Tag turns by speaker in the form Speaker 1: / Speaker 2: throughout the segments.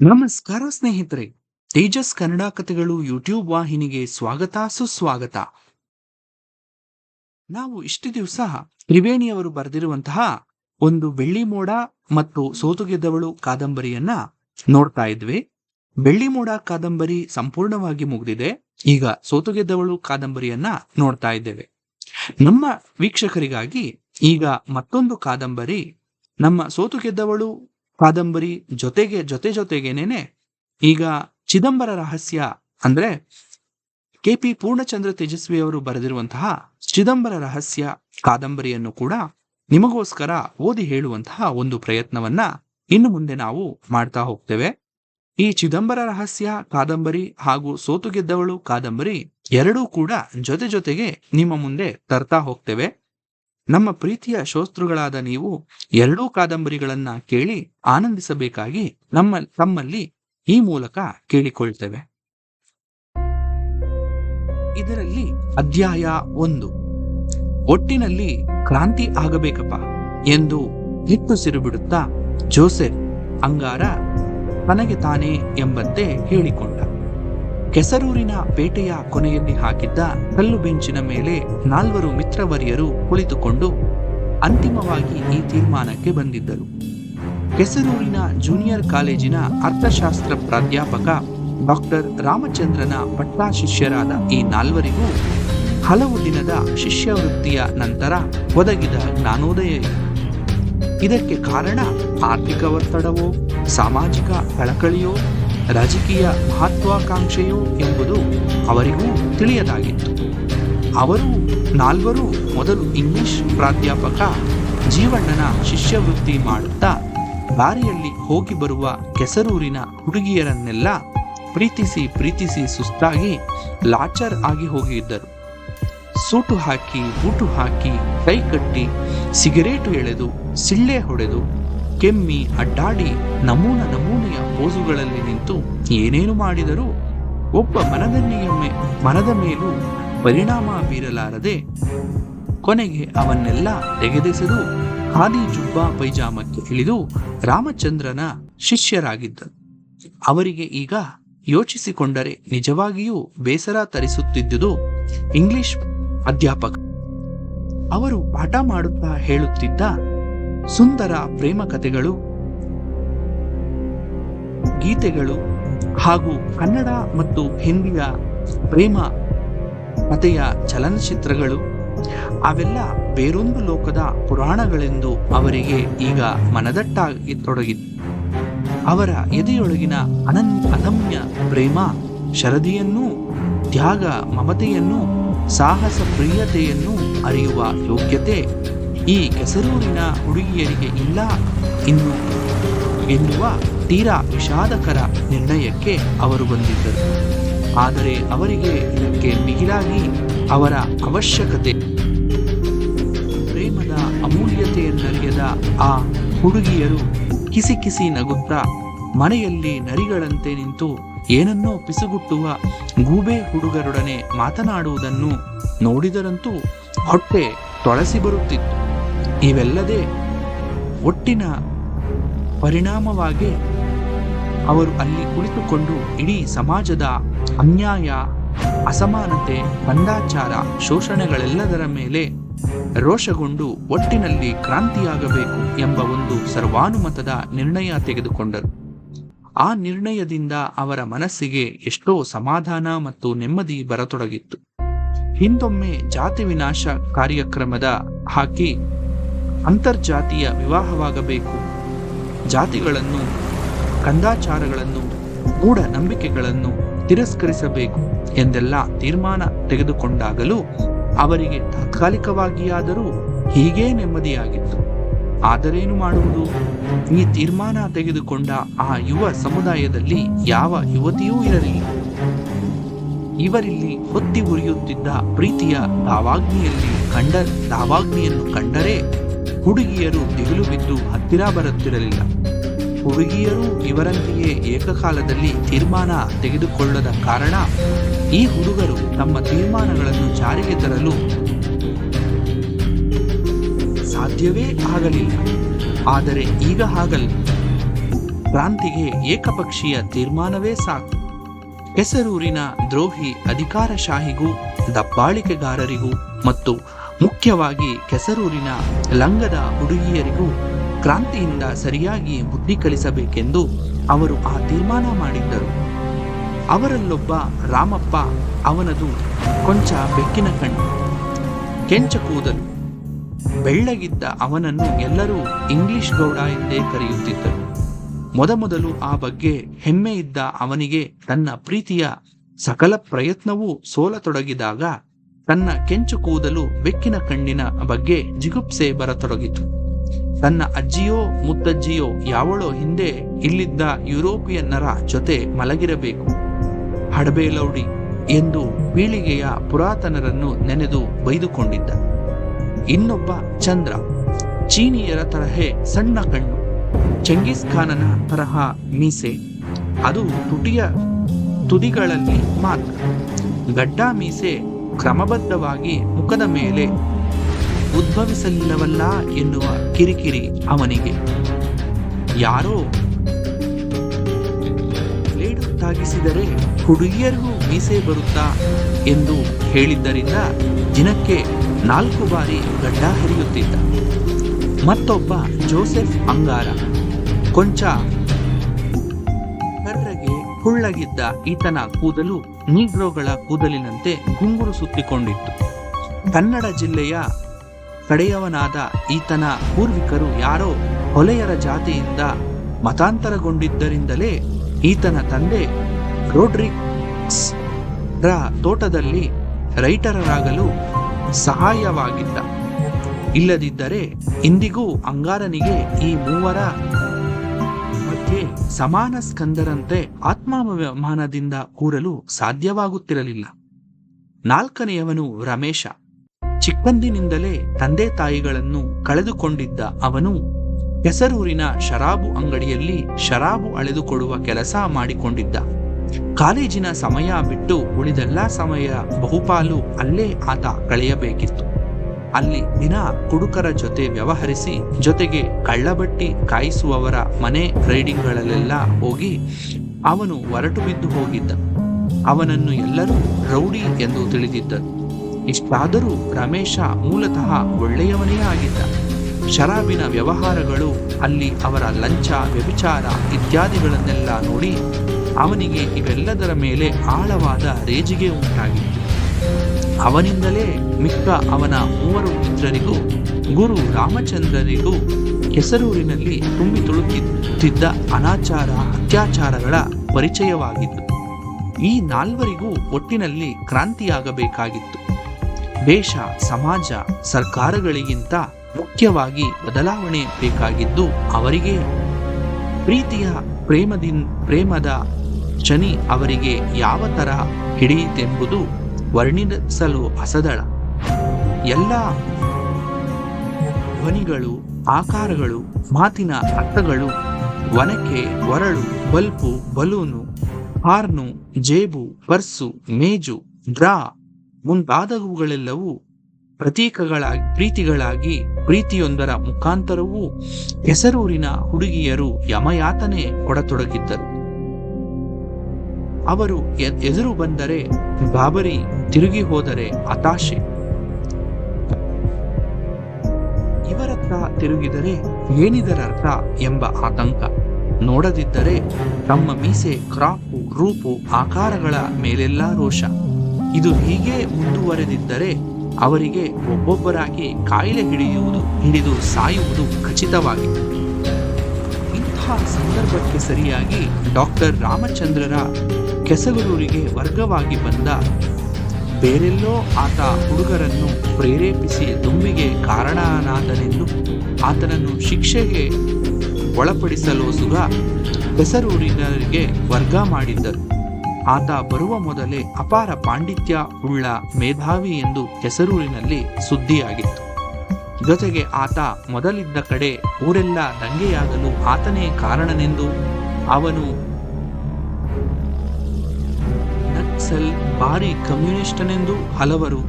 Speaker 1: ನಮಸ್ಕಾರ ಸ್ನೇಹಿತರೆ, ತೇಜಸ್ ಕನ್ನಡ ಕಥೆಗಳು ಯೂಟ್ಯೂಬ್ ವಾಹಿನಿಗೆ ಸ್ವಾಗತ, ಸುಸ್ವಾಗತ. ನಾವು ಇಷ್ಟು ದಿವಸ ತ್ರಿವೇಣಿಯವರು ಬರೆದಿರುವಂತಹ ಒಂದು ಬೆಳ್ಳಿ ಮೋಡ ಮತ್ತು ಸೋತು ಗೆದ್ದವಳು ಕಾದಂಬರಿಯನ್ನ ನೋಡ್ತಾ ಇದ್ವಿ. ಬೆಳ್ಳಿ ಮೋಡ ಕಾದಂಬರಿ ಸಂಪೂರ್ಣವಾಗಿ ಮುಗಿದಿದೆ. ಈಗ ಸೋತು ಗೆದ್ದವಳು ಕಾದಂಬರಿಯನ್ನ ನೋಡ್ತಾ ಇದ್ದೇವೆ. ನಮ್ಮ ವೀಕ್ಷಕರಿಗಾಗಿ ಈಗ ಮತ್ತೊಂದು ಕಾದಂಬರಿ, ನಮ್ಮ ಸೋತು ಗೆದ್ದವಳು ಕಾದಂಬರಿ ಜೊತೆಗೆ, ಜೊತೆ ಜೊತೆಗೇನೇನೆ ಈಗ ಚಿದಂಬರ ರಹಸ್ಯ ಅಂದ್ರೆ ಕೆ ಪಿ ಪೂರ್ಣಚಂದ್ರ ತೇಜಸ್ವಿ ಅವರು ಬರೆದಿರುವಂತಹ ಚಿದಂಬರ ರಹಸ್ಯ ಕಾದಂಬರಿಯನ್ನು ಕೂಡ ನಿಮಗೋಸ್ಕರ ಓದಿ ಹೇಳುವಂತಹ ಒಂದು ಪ್ರಯತ್ನವನ್ನ ಇನ್ನು ಮುಂದೆ ನಾವು ಮಾಡ್ತಾ ಹೋಗ್ತೇವೆ. ಈ ಚಿದಂಬರ ರಹಸ್ಯ, ಕಾದಂಬರಿ ಹಾಗೂ ಸೋತು ಗೆದ್ದವಳು ಕಾದಂಬರಿ ಎರಡೂ ಕೂಡ ಜೊತೆ ಜೊತೆಗೆ ನಿಮ್ಮ ಮುಂದೆ ತರ್ತಾ ಹೋಗ್ತೇವೆ. ನಮ್ಮ ಪ್ರೀತಿಯ ಶೋಸ್ತೃಗಳಾದ ನೀವು ಎರಡೂ ಕಾದಂಬರಿಗಳನ್ನ ಕೇಳಿ ಆನಂದಿಸಬೇಕಾಗಿ ನಮ್ಮ, ತಮ್ಮಲ್ಲಿ ಈ ಮೂಲಕ ಕೇಳಿಕೊಳ್ತೇವೆ. ಇದರಲ್ಲಿ ಅಧ್ಯಾಯ ಒಂದು. ಒಟ್ಟಿನಲ್ಲಿ ಕ್ರಾಂತಿ ಆಗಬೇಕಪ್ಪ ಎಂದು ಹಿಟ್ಟು ಬಿಡುತ್ತಾ ಜೋಸೆಫ್ ಅಂಗಾರ ತನಗೆ ತಾನೇ ಎಂಬಂತೆ ಹೇಳಿಕೊಂಡ. ಕೆಸರೂರಿನ ಪೇಟೆಯ ಕೊನೆಯಲ್ಲಿ ಹಾಕಿದ್ದ ಕಲ್ಲು ಬೆಂಚಿನ ಮೇಲೆ ನಾಲ್ವರು ಮಿತ್ರವರಿಯರು ಕುಳಿತುಕೊಂಡು ಅಂತಿಮವಾಗಿ ಈ ತೀರ್ಮಾನಕ್ಕೆ ಬಂದಿದ್ದರು. ಕೆಸರೂರಿನ ಜೂನಿಯರ್ ಕಾಲೇಜಿನ ಅರ್ಥಶಾಸ್ತ್ರ ಪ್ರಾಧ್ಯಾಪಕ ಡಾಕ್ಟರ್ ರಾಮಚಂದ್ರನ ಪಟ್ಟಾ ಶಿಷ್ಯರಾದ ಈ ನಾಲ್ವರಿಗೂ ಹಲವು ದಿನದ ಶಿಷ್ಯವೃತ್ತಿಯ ನಂತರ ಒದಗಿದ ಜ್ಞಾನೋದಯ ಇದಕ್ಕೆ ಕಾರಣ ಆರ್ಥಿಕ ಒತ್ತಡವೋ, ಸಾಮಾಜಿಕ ಕಳಕಳಿಯೋ ರಾಜಕೀಯ ಮಹತ್ವಾಕಾಂಕ್ಷೆಯು ಎಂಬುದು ಅವರಿಗೂ ತಿಳಿಯದಾಗಿತ್ತು. ಅವರು ನಾಲ್ವರು ಮೊದಲು ಇಂಗ್ಲಿಷ್ ಪ್ರಾಧ್ಯಾಪಕ ಜೀವಣ್ಣನ ಶಿಷ್ಯವೃತ್ತಿ ಮಾಡುತ್ತಾ ದಾರಿಯಲ್ಲಿ ಹೋಗಿ ಬರುವ ಕೆಸರೂರಿನ ಹುಡುಗಿಯರನ್ನೆಲ್ಲ ಪ್ರೀತಿಸಿ ಪ್ರೀತಿಸಿ ಸುಸ್ತಾಗಿ ಲಾಚರ್ ಆಗಿ ಹೋಗಿದ್ದರು. ಸೂಟು ಹಾಕಿ ಬೂಟು ಹಾಕಿ ಕೈ ಕಟ್ಟಿ ಸಿಗರೇಟು ಎಳೆದು ಸಿಳ್ಳೆ ಹೊಡೆದು ಕೆಮ್ಮಿ, ಅಡ್ಡಾಡಿ, ನಮೂನ ನಮೂನೆಯ ಪೋಸುಗಳಲ್ಲಿ ನಿಂತು ಏನೇನು ಮಾಡಿದರೂ ಒಬ್ಬ ಮನದನ್ನೆಯೊಮ್ಮೆ ಮನದ ಮೇಲೂ ಪರಿಣಾಮ ಬೀರಲಾರದೆ ಕೊನೆಗೆ ಅವನ್ನೆಲ್ಲ ತೆಗೆದೆಸೆದು ಖಾದಿ ಜುಬ್ಬಾ ಪೈಜಾಮಕ್ಕೆ ಇಳಿದು ರಾಮಚಂದ್ರನ ಶಿಷ್ಯರಾಗಿದ್ದರು ಅವರಿಗೆ ಈಗ ಯೋಚಿಸಿಕೊಂಡರೆ ನಿಜವಾಗಿಯೂ ಬೇಸರ ತರಿಸುತ್ತಿದ್ದುದು ಇಂಗ್ಲಿಷ್ ಅಧ್ಯಾಪಕ. ಅವರು ಪಾಠ ಮಾಡುತ್ತಾ ಹೇಳುತ್ತಿದ್ದ ಸುಂದರ ಪ್ರೇಮ ಕಥೆಗಳು, ಗೀತೆಗಳು ಹಾಗೂ ಕನ್ನಡ ಮತ್ತು ಹಿಂದಿಯ ಪ್ರೇಮ ಕಥೆಯ ಚಲನಚಿತ್ರಗಳು, ಅವೆಲ್ಲ ಬೇರೊಂದು ಲೋಕದ ಪುರಾಣಗಳೆಂದು ಅವರಿಗೆ ಈಗ ಮನದಟ್ಟಾಗಿ ತೊಡಗಿತು ಅವರ ಎದೆಯೊಳಗಿನ ಅನನ್, ಅನಮ್ಯ ಪ್ರೇಮ, ಶರದಿಯನ್ನೂ, ತ್ಯಾಗ, ಮಮತೆಯನ್ನು, ಸಾಹಸ ಪ್ರಿಯತೆಯನ್ನು ಅರಿಯುವ ಯೋಗ್ಯತೆ ಈ ಕೆಸರೂರಿನ ಹುಡುಗಿಯರಿಗೆ ಇಲ್ಲ ಇನ್ನು ಎನ್ನುವ ತೀರಾ ವಿಷಾದಕರ ನಿರ್ಣಯಕ್ಕೆ ಅವರು ಬಂದಿದ್ದರು. ಆದರೆ ಅವರಿಗೆ ಇದಕ್ಕೆ ಮಿಗಿಲಾಗಿ ಅವರ ಅವಶ್ಯಕತೆ, ಪ್ರೇಮದ ಅಮೂಲ್ಯತೆಯನ್ನರಿಯದ ಆ ಹುಡುಗಿಯರು ಕಿಸಿ ಕಿಸಿ ನಗುತ್ತಾ ಮನೆಯಲ್ಲಿ ನರಿಗಳಂತೆ ನಿಂತು ಏನನ್ನೋ ಪಿಸುಗುಟ್ಟುವ ಗೂಬೆ ಹುಡುಗರೊಡನೆ ಮಾತನಾಡುವುದನ್ನು ನೋಡಿದರಂತೂ ಹೊಟ್ಟೆ ತೊಳಸಿ ಬರುತ್ತಿತ್ತು. ಇವೆಲ್ಲದೆ ಒಟ್ಟಿನ ಪರಿಣಾಮವಾಗಿ ಅವರು ಅಲ್ಲಿ ಕುಳಿತುಕೊಂಡು ಇಡೀ ಸಮಾಜದ ಅನ್ಯಾಯ, ಅಸಮಾನತೆ ಬಂಡಾಚಾರ ಶೋಷಣೆಗಳೆಲ್ಲದರ ಮೇಲೆ ರೋಷಗೊಂಡು ಒಟ್ಟಿನಲ್ಲಿ ಕ್ರಾಂತಿಯಾಗಬೇಕು ಎಂಬ ಒಂದು ಸರ್ವಾನುಮತದ ನಿರ್ಣಯ ತೆಗೆದುಕೊಂಡರು. ಆ ನಿರ್ಣಯದಿಂದ ಅವರ ಮನಸ್ಸಿಗೆ ಎಷ್ಟೋ ಸಮಾಧಾನ ಮತ್ತು ನೆಮ್ಮದಿ ಬರತೊಡಗಿತ್ತು. ಹಿಂದೊಮ್ಮೆ ಜಾತಿ ವಿನಾಶ ಕಾರ್ಯಕ್ರಮದ ಹಾಕಿ ಅಂತರ್ಜಾತೀಯ ವಿವಾಹವಾಗಬೇಕು. ಜಾತಿಗಳನ್ನು, ಕಂದಾಚಾರಗಳನ್ನು ಮೂಢ ನಂಬಿಕೆಗಳನ್ನು ತಿರಸ್ಕರಿಸಬೇಕು ಎಂದೆಲ್ಲ ತೀರ್ಮಾನ ತೆಗೆದುಕೊಂಡಾಗಲೂ ಅವರಿಗೆ ತಾತ್ಕಾಲಿಕವಾಗಿಯಾದರೂ ಹೀಗೇ ನೆಮ್ಮದಿಯಾಗಿತ್ತು. ಆದರೇನು ಮಾಡುವುದು? ಈ ತೀರ್ಮಾನ ತೆಗೆದುಕೊಂಡ ಆ ಯುವ ಸಮುದಾಯದಲ್ಲಿ ಯಾವ ಯುವತಿಯೂ ಇರಲಿಲ್ಲ. ಇವರಿಲ್ಲಿ ಹೊತ್ತಿ ಉರಿಯುತ್ತಿದ್ದ ಪ್ರೀತಿಯ ದಾವಾಗ್ನಿಯಲ್ಲಿ ಕಂಡ ದಾವಾಗ್ನಿಯನ್ನು ಕಂಡರೆ ಹುಡುಗಿಯರು ದಿಗಿಲು ಬಿದ್ದು ಹತ್ತಿರ ಬರುತ್ತಿರಲಿಲ್ಲ. ಹುಡುಗಿಯರು ಇವರಂತೆಯೇ ಏಕಕಾಲದಲ್ಲಿ ತೀರ್ಮಾನ ತೆಗೆದುಕೊಳ್ಳದ ಕಾರಣ ಈ ಹುಡುಗರು ತಮ್ಮ ತೀರ್ಮಾನಗಳನ್ನು ಜಾರಿಗೆ ತರಲು ಸಾಧ್ಯವೇ ಆಗಲಿಲ್ಲ. ಆದರೆ ಈಗ ಹಾಗಲ್ಲ. ಕ್ರಾಂತಿಗೆ ಏಕಪಕ್ಷೀಯ ತೀರ್ಮಾನವೇ ಸಾಕು. ಹೆಸರೂರಿನ ದ್ರೋಹಿ ಅಧಿಕಾರಶಾಹಿಗೂ ದಬ್ಬಾಳಿಕೆಗಾರರಿಗೂ ಮತ್ತು ಮುಖ್ಯವಾಗಿ ಕೆಸರೂರಿನ ಲಂಗದ ಹುಡುಗಿಯರಿಗೂ ಕ್ರಾಂತಿಯಿಂದ ಸರಿಯಾಗಿ ಬುದ್ಧಿ ಕಲಿಸಬೇಕೆಂದು ಅವರು ಆ ತೀರ್ಮಾನ ಮಾಡಿದ್ದರು. ಅವರಲ್ಲೊಬ್ಬ ರಾಮಪ್ಪ ಅವನದು ಕೊಂಚ ಬೆಕ್ಕಿನ ಕಣ್ಣು, ಕೆಂಚ ಕೂದಲು. ಬೆಳ್ಳಗಿದ್ದ ಅವನನ್ನು ಎಲ್ಲರೂ ಇಂಗ್ಲಿಷ್ ಗೌಡ ಎಂದೇ ಕರೆಯುತ್ತಿದ್ದರು. ಮೊದಮೊದಲು ಆ ಬಗ್ಗೆ ಹೆಮ್ಮೆ ಇದ್ದ ಅವನಿಗೆ ತನ್ನ ಪ್ರೀತಿಯ ಸಕಲ ಪ್ರಯತ್ನವೂ ಸೋಲತೊಡಗಿದಾಗ ತನ್ನ ಕೆಂಚು ಕೂದಲು ಬೆಕ್ಕಿನ ಕಣ್ಣಿನ ಬಗ್ಗೆ ಜಿಗುಪ್ಸೆ ಬರತೊಡಗಿತು. ತನ್ನ ಅಜ್ಜಿಯೋ ಮುತ್ತಜ್ಜಿಯೋ ಯಾವಳೋ ಹಿಂದೆ ಇಲ್ಲಿದ್ದ ಯುರೋಪಿಯನ್ನರ ಜೊತೆ ಮಲಗಿರಬೇಕು. ಹಡಬೇಲೌಡಿ ಎಂದು ಪೀಳಿಗೆಯ ಪುರಾತನರನ್ನು ನೆನೆದು ಬೈದುಕೊಂಡಿದ್ದ. ಇನ್ನೊಬ್ಬ ಚಂದ್ರ, ಚೀನಿಯರ ತರಹೇ ಸಣ್ಣ ಕಣ್ಣು, ಚಂಗೀಸ್ ಖಾನನ ತರಹ ಮೀಸೆ, ಅದು ತುಟಿಯ ತುದಿಗಳಲ್ಲಿ ಮಾತ್ರ. ಗಡ್ಡ ಮೀಸೆ ಕ್ರಮಬದ್ಧವಾಗಿ ಮುಖದ ಮೇಲೆ ಉದ್ಭವಿಸಲಿಲ್ಲವಲ್ಲ ಎನ್ನುವ ಕಿರಿಕಿರಿ ಅವನಿಗೆ. ಯಾರೋ ಬ್ಲೇಡ್ ತಾಗಿಸಿದರೆ ಹುಡುಗಿಯರಿಗೂ ಮೀಸೆ ಬರುತ್ತಾ ಎಂದು ಹೇಳಿದ್ದರಿಂದ ದಿನಕ್ಕೆ ನಾಲ್ಕು ಬಾರಿ ಗಡ್ಡ ಹರಿಯುತ್ತಿದ್ದ. ಮತ್ತೊಬ್ಬ ಜೋಸೆಫ್ ಅಂಗಾರ, ಕೊಂಚ ಕರ್ರಗೆ ಹುಳ್ಳಗಿದ್ದ ಈತನ ಕೂದಲು ನೀಗ್ರೋಗಳ ಕೂದಲಿನಂತೆ ಗುಂಗುರು ಸುತ್ತಿಕೊಂಡಿತ್ತು. ಕನ್ನಡ ಜಿಲ್ಲೆಯ ಕಡೆಯವನಾದ ಈತನ ಪೂರ್ವಿಕರು ಯಾರೋ ಹೊಲೆಯರ ಜಾತಿಯಿಂದ ಮತಾಂತರಗೊಂಡಿದ್ದರಿಂದಲೇ ಈತನ ತಂದೆ ರೋಡ್ರಿಕ್ಸ್ ರ ತೋಟದಲ್ಲಿ ರೈಟರರಾಗಲು ಸಹಾಯವಾಗಿದ್ದ. ಇಲ್ಲದಿದ್ದರೆ ಇಂದಿಗೂ ಅಂಗಾರನಿಗೆ ಈ ಮೂವರ ಮಧ್ಯೆ ಸಮಾನ ಸ್ಕಂದರಂತೆ ಆತ್ಮಾಭಿಮಾನದಿಂದ ಕೂರಲು ಸಾಧ್ಯವಾಗುತ್ತಿರಲಿಲ್ಲ. ನಾಲ್ಕನೆಯವನು ರಮೇಶ. ಚಿಕ್ಕಂದಿನಿಂದಲೇ ತಂದೆ ತಾಯಿಗಳನ್ನು ಕಳೆದುಕೊಂಡಿದ್ದ ಅವನು ಹೆಸರೂರಿನ ಶರಾಬು ಅಂಗಡಿಯಲ್ಲಿ ಶರಾಬು ಅಳೆದುಕೊಡುವ ಕೆಲಸ ಮಾಡಿಕೊಂಡಿದ್ದ. ಕಾಲೇಜಿನ ಸಮಯ ಬಿಟ್ಟು ಉಳಿದೆಲ್ಲ ಸಮಯ ಬಹುಪಾಲು ಅಲ್ಲೇ ಆತ ಕಳೆಯಬೇಕಿತ್ತು. ಅಲ್ಲಿ ದಿನ ಕುಡುಕರ ಜೊತೆ ವ್ಯವಹರಿಸಿ ಜೊತೆಗೆ ಕಳ್ಳಬಟ್ಟಿ ಕಾಯಿಸುವವರ ಮನೆ ರೈಡಿಂಗ್ಗಳಲ್ಲೆಲ್ಲ ಹೋಗಿ ಅವನು ಹೊರಟು ಬಿದ್ದು ಹೋಗಿದ್ದ. ಅವನನ್ನು ಎಲ್ಲರೂ ರೌಡಿ ಎಂದು ತಿಳಿದಿದ್ದರು. ಇಷ್ಟಾದರೂ ರಮೇಶ ಮೂಲತಃ ಒಳ್ಳೆಯವನೇ ಆಗಿದ್ದ. ಶರಾಬಿನ ವ್ಯವಹಾರಗಳು ಅಲ್ಲಿ ಅವರ ಲಂಚ, ವ್ಯಭಿಚಾರ ಇತ್ಯಾದಿಗಳನ್ನೆಲ್ಲ ನೋಡಿ ಅವನಿಗೆ ಇವೆಲ್ಲದರ ಮೇಲೆ ಆಳವಾದ ರೇಜಿಗೆ ಉಂಟಾಗಿತ್ತು. ಅವನಿಂದಲೇ ಮಿಕ್ಕ ಅವನ ಮೂವರು ಪುತ್ರರಿಗೂ, ಗುರು ರಾಮಚಂದ್ರರಿಗೂ ಹೆಸರೂರಿನಲ್ಲಿ ತುಂಬಿ ತುಳುಕಿದ್ದ ಅನಾಚಾರ, ಅತ್ಯಾಚಾರಗಳ ಪರಿಚಯವಾಗಿತ್ತು. ಈ ನಾಲ್ವರಿಗೂ ಒಟ್ಟಿನಲ್ಲಿ ಕ್ರಾಂತಿಯಾಗಬೇಕಾಗಿತ್ತು. ದೇಶ, ಸಮಾಜ, ಸರ್ಕಾರಗಳಿಗಿಂತ ಮುಖ್ಯವಾಗಿ ಬದಲಾವಣೆ ಬೇಕಾಗಿದ್ದು ಅವರಿಗೆ ಪ್ರೀತಿಯ ಪ್ರೇಮದಿನ್, ಪ್ರೇಮದ ಶನಿ ಅವರಿಗೆ ಯಾವ ತರ ಹಿಡಿಯಿತೆಂಬುದು ವರ್ಣಿಸಲು ಅಸದಳ. ಎಲ್ಲ ಧ್ವನಿಗಳು, ಆಕಾರಗಳು, ಮಾತಿನ ಅರ್ಥಗಳು ವನಕೆ ಒರಳು ಬಲ್ಪು, ಬಲೂನು, ಹಾರ್ನು, ಜೇಬು, ಪರ್ಸು, ಮೇಜು, ಡ್ರಾ ಮುಂತಾದವುಗಳೆಲ್ಲವೂ ಪ್ರತೀಕಗಳಾಗಿ, ಪ್ರೀತಿಗಳಾಗಿ ಪ್ರೀತಿಯೊಂದರ ಮುಖಾಂತರವೂ ಹೆಸರೂರಿನ ಹುಡುಗಿಯರು ಯಮಯಾತನೆ ಕೊಡತೊಡಗಿದ್ದರು. ಅವರು ಎದುರು ಬಂದರೆ ಗಾಬರಿ ತಿರುಗಿ ಹೋದರೆ ಹತಾಶೆ. ಇವರತ್ರ ತಿರುಗಿದರೆ ಏನಿದರರ್ಥ ಎಂಬ ಆತಂಕ. ನೋಡದಿದ್ದರೆ ತಮ್ಮ ಮೀಸೆ, ಕ್ರಾಪು, ರೂಪು, ಆಕಾರಗಳ ಮೇಲೆಲ್ಲ ರೋಷ. ಇದು ಹೀಗೆ ಮುಂದುವರೆದಿದ್ದರೆ ಅವರಿಗೆ ಒಬ್ಬೊಬ್ಬರಾಗಿ ಕಾಯಿಲೆ ಹಿಡಿಯುವುದು, ಹಿಡಿದು ಸಾಯುವುದು ಖಚಿತವಾಗಿತ್ತು ಇಂತಹ ಸಂದರ್ಭಕ್ಕೆ ಸರಿಯಾಗಿ ಡಾಕ್ಟರ್ ರಾಮಚಂದ್ರರ ಕೆಸಗಲೂರಿಗೆ ವರ್ಗವಾಗಿ ಬಂದ ಬೇರೆಲ್ಲೋ ಆತ ಹುಡುಗರನ್ನು ಪ್ರೇರೇಪಿಸಿ ದುಂಬಿಗೆ ಕಾರಣನಾದನೆಂದು ಆತನನ್ನು ಶಿಕ್ಷೆಗೆ ಒಳಪಡಿಸಲು ಸುಗ ಕೆಸರೂರಿನರಿಗೆ ವರ್ಗ ಮಾಡಿದ್ದರು. ಆತ ಬರುವ ಮೊದಲೇ ಅಪಾರ ಪಾಂಡಿತ್ಯ ಉಳ್ಳ ಮೇಧಾವಿ ಎಂದು ಕೆಸರೂರಿನಲ್ಲಿ ಸುದ್ದಿಯಾಗಿತ್ತು. ಜೊತೆಗೆ ಆತ ಮೊದಲಿದ್ದ ಕಡೆ ಊರೆಲ್ಲ ದಂಗೆಯಾಗಲು ಆತನೇ ಕಾರಣನೆಂದು ಅವನು ನಕ್ಸಲ್ ಭಾರಿ ಕಮ್ಯುನಿಸ್ಟನೆಂದು ಹಲವರು,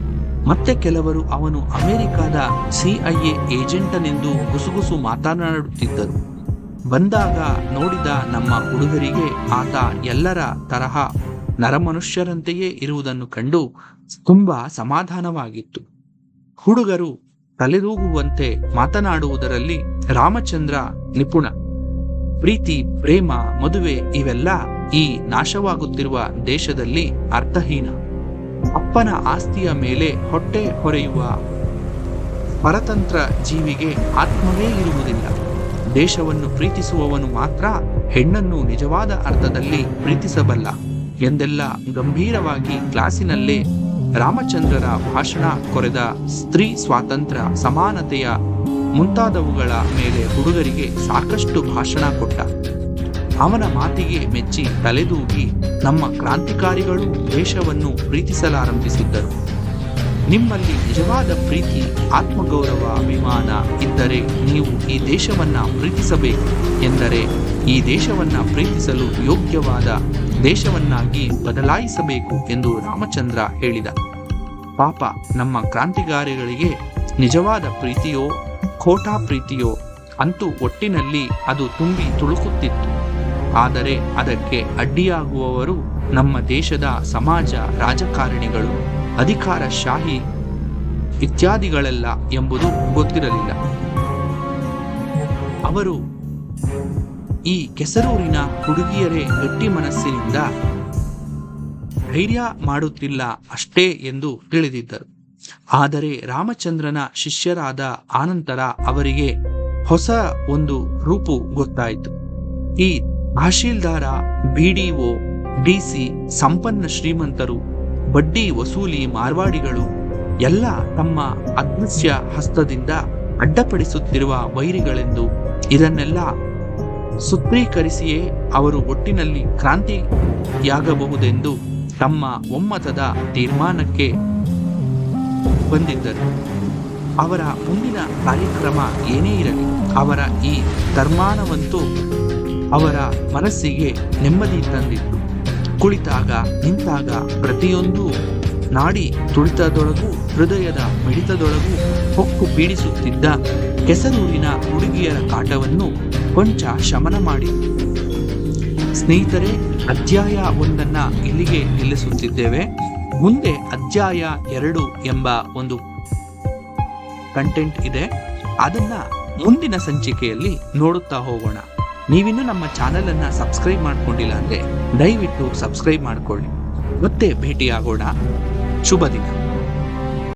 Speaker 1: ಮತ್ತೆ ಕೆಲವರು ಅವನು ಅಮೆರಿಕದ ಸಿಐಎ ಏಜೆಂಟನೆಂದು ಗುಸುಗುಸು ಮಾತನಾಡುತ್ತಿದ್ದರು. ಬಂದಾಗ ನೋಡಿದ ನಮ್ಮ ಹುಡುಗರಿಗೆ ಆತ ಎಲ್ಲರ ತರಹ ನರಮನುಷ್ಯರಂತೆಯೇ ಇರುವುದನ್ನು ಕಂಡು ತುಂಬಾ ಸಮಾಧಾನವಾಗಿತ್ತು. ಹುಡುಗರು ತಲೆದೂಗುವಂತೆ ಮಾತನಾಡುವುದರಲ್ಲಿ ರಾಮಚಂದ್ರ ನಿಪುಣ. ಪ್ರೀತಿ, ಪ್ರೇಮ, ಮದುವೆ ಇವೆಲ್ಲ ಈ ನಾಶವಾಗುತ್ತಿರುವ ದೇಶದಲ್ಲಿ ಅರ್ಥಹೀನ. ಅಪ್ಪನ ಆಸ್ತಿಯ ಮೇಲೆ ಹೊಟ್ಟೆ ಹೊರೆಯುವ ಪರತಂತ್ರ ಜೀವಿಗೆ ಆತ್ಮವೇ ಇರುವುದಿಲ್ಲ. ದೇಶವನ್ನು ಪ್ರೀತಿಸುವವನು ಮಾತ್ರ ಹೆಣ್ಣನ್ನು ನಿಜವಾದ ಅರ್ಥದಲ್ಲಿ ಪ್ರೀತಿಸಬಲ್ಲ ಎಂದೆಲ್ಲ ಗಂಭೀರವಾಗಿ ಕ್ಲಾಸಿನಲ್ಲೇ ರಾಮಚಂದ್ರರ ಭಾಷಣ ಕೊರೆದ ಸ್ತ್ರೀ ಸ್ವಾತಂತ್ರ್ಯ ಸಮಾನತೆಯ ಮುಂತಾದವುಗಳ ಮೇಲೆ ಹುಡುಗರಿಗೆ ಸಾಕಷ್ಟು ಭಾಷಣ ಕೊಟ್ಟ. ಅವನ ಮಾತಿಗೆ ಮೆಚ್ಚಿ ತಲೆದೂಗಿ ನಮ್ಮ ಕ್ರಾಂತಿಕಾರಿಗಳು ದೇಶವನ್ನು ಪ್ರೀತಿಸಲಾರಂಭಿಸಿದ್ದರು. ನಿಮ್ಮಲ್ಲಿ ನಿಜವಾದ ಪ್ರೀತಿ, ಆತ್ಮಗೌರವ, ಅಭಿಮಾನ ಇದ್ದರೆ ನೀವು ಈ ದೇಶವನ್ನ ಪ್ರೀತಿಸಬೇಕು ಎಂದರೆ ಈ ದೇಶವನ್ನ ಪ್ರೀತಿಸಲು ಯೋಗ್ಯವಾದ ದೇಶವನ್ನಾಗಿ ಬದಲಾಯಿಸಬೇಕು ಎಂದು ರಾಮಚಂದ್ರ ಹೇಳಿದ. ಪಾಪ, ನಮ್ಮ ಕ್ರಾಂತಿಕಾರಿಗಳಿಗೆ ನಿಜವಾದ ಪ್ರೀತಿಯೋ, ಖೋಟಾ ಪ್ರೀತಿಯೋ ಅಂತೂ ಒಟ್ಟಿನಲ್ಲಿ ಅದು ತುಂಬಿ ತುಳುಕುತ್ತಿತ್ತು. ಆದರೆ ಅದಕ್ಕೆ ಅಡ್ಡಿಯಾಗುವವರು ನಮ್ಮ ದೇಶದ ಸಮಾಜ ರಾಜಕಾರಣಿಗಳು, ಅಧಿಕಾರಶಾಹಿ ಇತ್ಯಾದಿಗಳೆಲ್ಲ ಎಂಬುದು ಗೊತ್ತಿರಲಿಲ್ಲ. ಅವರು ಈ ಕೆಸರೂರಿನ ಹುಡುಗಿಯರೇ ಗಟ್ಟಿ ಮನಸ್ಸಿನಿಂದ ಧೈರ್ಯ ಮಾಡುತ್ತಿಲ್ಲ ಅಷ್ಟೇ ಎಂದು ತಿಳಿದಿದ್ದರು. ಆದರೆ ರಾಮಚಂದ್ರನ ಶಿಷ್ಯರಾದ ಆನಂತರ ಅವರಿಗೆ ಹೊಸ ಒಂದು ರೂಪು ಗೊತ್ತಾಯಿತು. ಈ ತಹಶೀಲ್ದಾರ ಬಿಡಿಒ, ಡಿಸಿ, ಸಂಪನ್ನ ಶ್ರೀಮಂತರು, ಬಡ್ಡಿ ವಸೂಲಿ ಮಾರ್ವಾಡಿಗಳು, ಎಲ್ಲ ತಮ್ಮ ಅದೃಶ್ಯ ಹಸ್ತದಿಂದ ಅಡ್ಡಪಡಿಸುತ್ತಿರುವ ವೈರಿಗಳೆಂದು ಇದನ್ನೆಲ್ಲ ಸೂತ್ರೀಕರಿಸಿಯೇ ಅವರು ಒಟ್ಟಿನಲ್ಲಿ ಕ್ರಾಂತಿಯಾಗಬಹುದೆಂದು ತಮ್ಮ ಒಮ್ಮತದ ತೀರ್ಮಾನಕ್ಕೆ ಬಂದಿದ್ದರು. ಅವರ ಮುಂದಿನ ಕಾರ್ಯಕ್ರಮ ಏನೇ ಇರಲಿ, ಅವರ ಈ ತೀರ್ಮಾನವಂತೂ ಅವರ ಮನಸ್ಸಿಗೆ ನೆಮ್ಮದಿ ತಂದಿತ್ತು. ಕುಳಿತಾಗ, ನಿಂತಾಗ ಪ್ರತಿಯೊಂದು ನಾಡಿ ತುಳಿತದೊಳಗೂ, ಹೃದಯದ ಮಿಡಿತದೊಳಗೂ ಹೊಕ್ಕು ಪೀಡಿಸುತ್ತಿದ್ದ ಕೆಸರೂರಿನ ಹುಡುಗಿಯರ ಕಾಟವನ್ನು ಕೊಂಚ ಶಮನ ಮಾಡಿ ಸ್ನೇಹಿತರೆ, ಅಧ್ಯಾಯ ಒಂದನ್ನ ಇಲ್ಲಿಗೆ ನಿಲ್ಲಿಸುತ್ತಿದ್ದೇವೆ. ಮುಂದೆ ಅಧ್ಯಾಯ ಎರಡು ಎಂಬ ಒಂದು ಕಂಟೆಂಟ್ ಇದೆ. ಅದನ್ನ ಮುಂದಿನ ಸಂಚಿಕೆಯಲ್ಲಿ ನೋಡುತ್ತಾ ಹೋಗೋಣ. ನೀವಿನ್ನೂ ನಮ್ಮ ಚಾನೆಲ್ ಅನ್ನ ಸಬ್ಸ್ಕ್ರೈಬ್ ಮಾಡ್ಕೊಂಡಿಲ್ಲ ಅಂದ್ರೆ ದಯವಿಟ್ಟು ಸಬ್ಸ್ಕ್ರೈಬ್ ಮಾಡ್ಕೊಳ್ಳಿ. ಮತ್ತೆ ಭೇಟಿಯಾಗೋಣ. ಶುಭ ದಿನ.